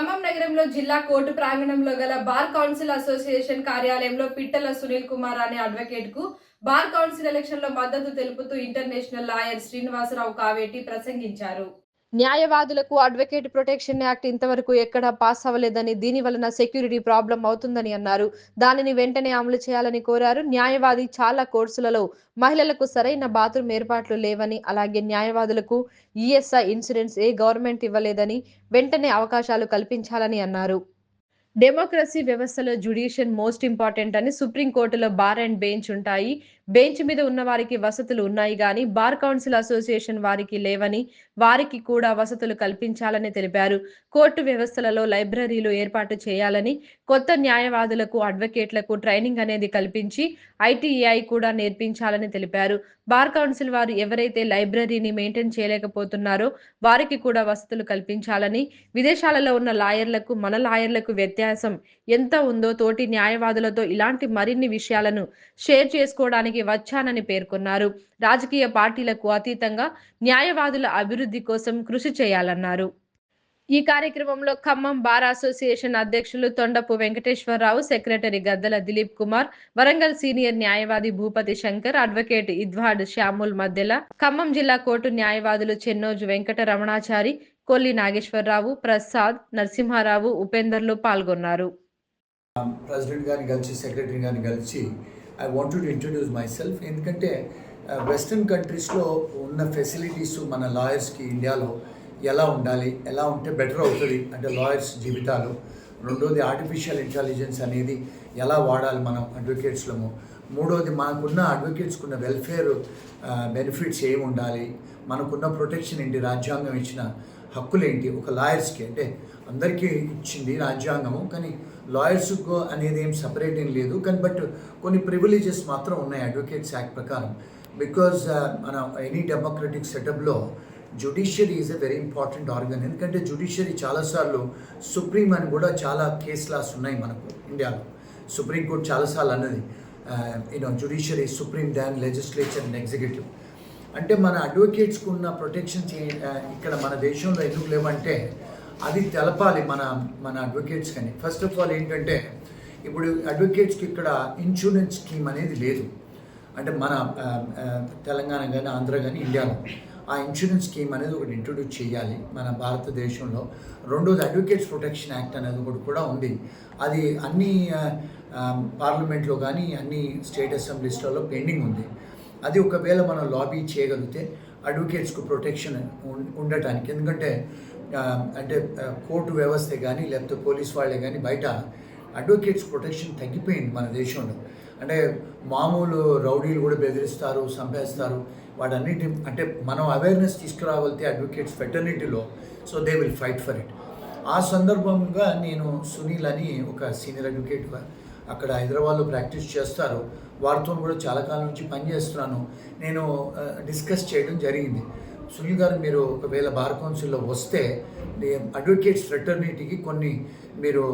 ఖమ్మం నగరంలో జిల్లా కోర్టు ప్రాంగణంలో గల బార్ కౌన్సిల్ అసోసియేషన్ కార్యాలయంలో పిట్టల సునీల్ కుమార్ అనే అడ్వకేట్కు బార్ కౌన్సిల్ ఎలక్షన్లో మద్దతు తెలుపుతూ ఇంటర్నేషనల్ లాయర్ శ్రీనివాసరావు కావేటి ప్రసంగించారు. న్యాయవాదులకు అడ్వకేట్ ప్రొటెక్షన్ యాక్ట్ ఇంతవరకు ఎక్కడా పాస్ అవ్వలేదని దీని వలన సెక్యూరిటీ ప్రాబ్లం అవుతుందని అన్నారు. దానిని వెంటనే అమలు చేయాలని కోరారు. న్యాయవాది చాలా కోర్సులలో మహిళలకు సరైన బాత్రూమ్ ఏర్పాట్లు లేవని అలాగే న్యాయవాదులకు ఈఎస్ఐ ఇన్సూరెన్స్ ఏ గవర్నమెంట్ ఇవ్వలేదని వెంటనే అవకాశాలు కల్పించాలని అన్నారు. డెమోక్రసీ వ్యవస్థలో జ్యుడిషియల్ మోస్ట్ ఇంపార్టెంట్ అని సుప్రీంకోర్టులో బార్ అండ్ బెంచ్ ఉంటాయి. బెంచ్ మీద ఉన్న వారికి వసతులు ఉన్నాయి కానీ బార్ కౌన్సిల్ అసోసియేషన్ వారికి లేవని వారికి కూడా వసతులు కల్పించాలని తెలిపారు. కోర్టు వ్యవస్థలలో లైబ్రరీలు ఏర్పాటు చేయాలని కొత్త న్యాయవాదులకు అడ్వకేట్లకు ట్రైనింగ్ అనేది కల్పించి ఐటీఐ కూడా నేర్పించాలని తెలిపారు. బార్ కౌన్సిల్ వారు ఎవరైతే లైబ్రరీని మెయింటైన్ చేయలేకపోతున్నారో వారికి కూడా వసతులు కల్పించాలని విదేశాలలో ఉన్న లాయర్లకు మన లాయర్లకు వ్యత్యాసం ఎంత ఉందో తోటి న్యాయవాదులతో ఇలాంటి మరిన్ని విషయాలను షేర్ చేసుకోవడానికి వచ్చానని పేర్కొన్నారు. రాజకీయ పార్టీలకు అతీతంగా న్యాయవాదుల అభివృద్ధి కోసం కృషి చేయాలన్నారు. ఈ కార్యక్రమంలో ఖమ్మం బార్ అసోసియేషన్ అధ్యక్షులు తొండపు వెంకటేశ్వరరావు సెక్రటరీ గద్దల దిలీప్ కుమార్ వరంగల్ సీనియర్ న్యాయవాది భూపతి శంకర్ అడ్వకేట్ ఇద్వాడ్ శ్యాముల్ మద్దెల ఖమ్మం జిల్లా కోర్టు న్యాయవాదులు చెన్నోజు వెంకట రమణాచారి కొల్లి నాగేశ్వరరావు ప్రసాద్ నరసింహారావు ఉపేందర్లు పాల్గొన్నారు. Um, ప్రెసిడెంట్ గారిని కలిసి సెక్రటరీ గారిని కలిసి I want to introduce myself ఎందుకంటే uh, వెస్ట్రన్ కంట్రీస్లో ఉన్న ఫెసిలిటీస్ మన లాయర్స్కి ఇండియాలో ఎలా ఉండాలి ఎలా ఉంటే బెటర్ అవుతుంది అంటే లాయర్స్ జీవితాలు. రెండోది ఆర్టిఫిషియల్ ఇంటెలిజెన్స్ అనేది ఎలా వాడాలి మనం అడ్వకేట్స్లము మూడోది మనకున్న అడ్వకేట్స్కున్న వెల్ఫేర్ బెనిఫిట్స్ ఏమి ఉండాలి? మనకున్న ప్రొటెక్షన్ ఏంటి? రాజ్యాంగం ఇచ్చిన హక్కులేంటి ఒక లాయర్స్కి అంటే అందరికీ ఇచ్చింది రాజ్యాంగము కానీ లాయర్స్కు అనేది ఏం సపరేట్ ఏం లేదు. కానీ బట్ కొన్ని ప్రివిలేజెస్ మాత్రం ఉన్నాయి అడ్వకేట్స్ యాక్ట్ ప్రకారం. బికాజ్ మన any democratic సెటప్లో judiciary is a very important organ ఎందుకంటే జుడిషియరీ చాలాసార్లు సుప్రీం అని కూడా చాలా కేస్ లాస్ ఉన్నాయి మనకు ఇండియాలో. సుప్రీంకోర్టు చాలాసార్లు అన్నది. You know judiciary supreme than legislature and executive అంటే మన అడ్వకేట్స్కి ఉన్న ప్రొటెక్షన్ ఇక్కడ మన దేశంలో ఎందుకు లేవంటే అది తెలపాలి మన మన అడ్వకేట్స్ కానీ. ఫస్ట్ ఆఫ్ ఆల్ ఏంటంటే ఇప్పుడు అడ్వకేట్స్కి ఇక్కడ ఇన్సూరెన్స్ స్కీమ్ అనేది లేదు. అంటే మన తెలంగాణ కానీ ఆంధ్ర కానీ ఇండియాలో. ఆ ఇన్సూరెన్స్ స్కీమ్ అనేది ఒకటి ఇంట్రొడ్యూస్ చేయాలి మన భారతదేశంలో. రెండోది అడ్వకేట్స్ ప్రొటెక్షన్ యాక్ట్ అనేది ఒకటి కూడా ఉంది. అది అన్ని పార్లమెంట్లో కానీ అన్ని స్టేట్ అసెంబ్లీస్లలో పెండింగ్ ఉంది. అది ఒకవేళ మనం లాబీ చేయగలిగితే అడ్వకేట్స్కు ప్రొటెక్షన్ ఉండటానికి. ఎందుకంటే అంటే కోర్టు వ్యవస్థ కానీ లేకపోతే పోలీస్ వాళ్ళే కానీ బయట అడ్వకేట్స్ ప్రొటెక్షన్ తగ్గిపోయింది మన దేశంలో. అంటే మామూలు రౌడీలు కూడా బెదిరిస్తారు చంపేస్తారు. వాటన్నిటి అంటే మనం అవేర్నెస్ తీసుకురాగలిగితే advocates ఫెటర్నిటీలో so they will fight for it ఆ సందర్భంగా నేను సునీల్ అని ఒక సీనియర్ అడ్వకేట్ అక్కడ హైదరాబాద్లో ప్రాక్టీస్ చేస్తారు. వారితో కూడా చాలా కాలం నుంచి పనిచేస్తున్నాను. నేను uh, డిస్కస్ చేయడం జరిగింది. సునీల్ గారు మీరు ఒకవేళ బార్ కౌన్సిల్లో వస్తే అడ్వకేట్స్ ఫ్రెటర్నిటీకి కొన్ని మీరు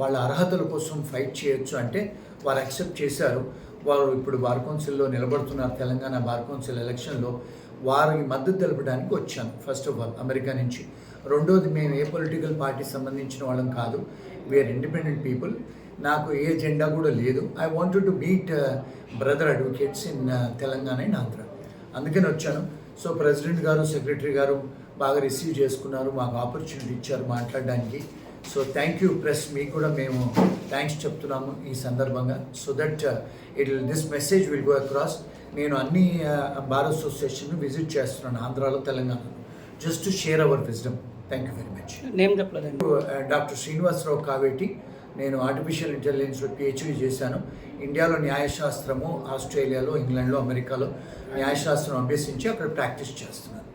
వాళ్ళ అర్హతల కోసం ఫైట్ చేయొచ్చు అంటే వారు యాక్సెప్ట్ చేశారు. వారు ఇప్పుడు బార్ కౌన్సిల్లో నిలబడుతున్నారు తెలంగాణ బార్ కౌన్సిల్ ఎలక్షన్లో. వారికి మద్దతు తెలపడానికి వచ్చాను ఫస్ట్ ఆఫ్ ఆల్ అమెరికా నుంచి. రెండోది మేము ఏ పొలిటికల్ పార్టీ సంబంధించిన వాళ్ళం కాదు. వీఆర్ ఇండిపెండెంట్ పీపుల్ నాకు ఏ జెండా కూడా లేదు. I wanted to meet brother advocates in Telangana and Andhra అందుకని వచ్చాను. సో ప్రెసిడెంట్ గారు సెక్రటరీ గారు బాగా రిసీవ్ చేసుకున్నారు మాకు ఆపర్చునిటీ ఇచ్చారు మాట్లాడడానికి. సో థ్యాంక్ యూ ప్రెస్ మీకు కూడా మేము థ్యాంక్స్ చెప్తున్నాము ఈ సందర్భంగా. So that it this message will go across నేను అన్ని బార్ అసోసియేషన్ విజిట్ చేస్తున్నాను ఆంధ్రాలో తెలంగాణలో. Just to share our wisdom thank you very much name చెప్పలేదండి. డాక్టర్ శ్రీనివాసరావు కావేటి నేను ఆర్టిఫిషియల్ ఇంటెలిజెన్స్లో పిహెచ్డి చేశాను. ఇండియాలో న్యాయశాస్త్రము ఆస్ట్రేలియాలో ఇంగ్లాండ్లో అమెరికాలో న్యాయశాస్త్రం అభ్యసించి అక్కడ ప్రాక్టీస్ చేస్తున్నాను.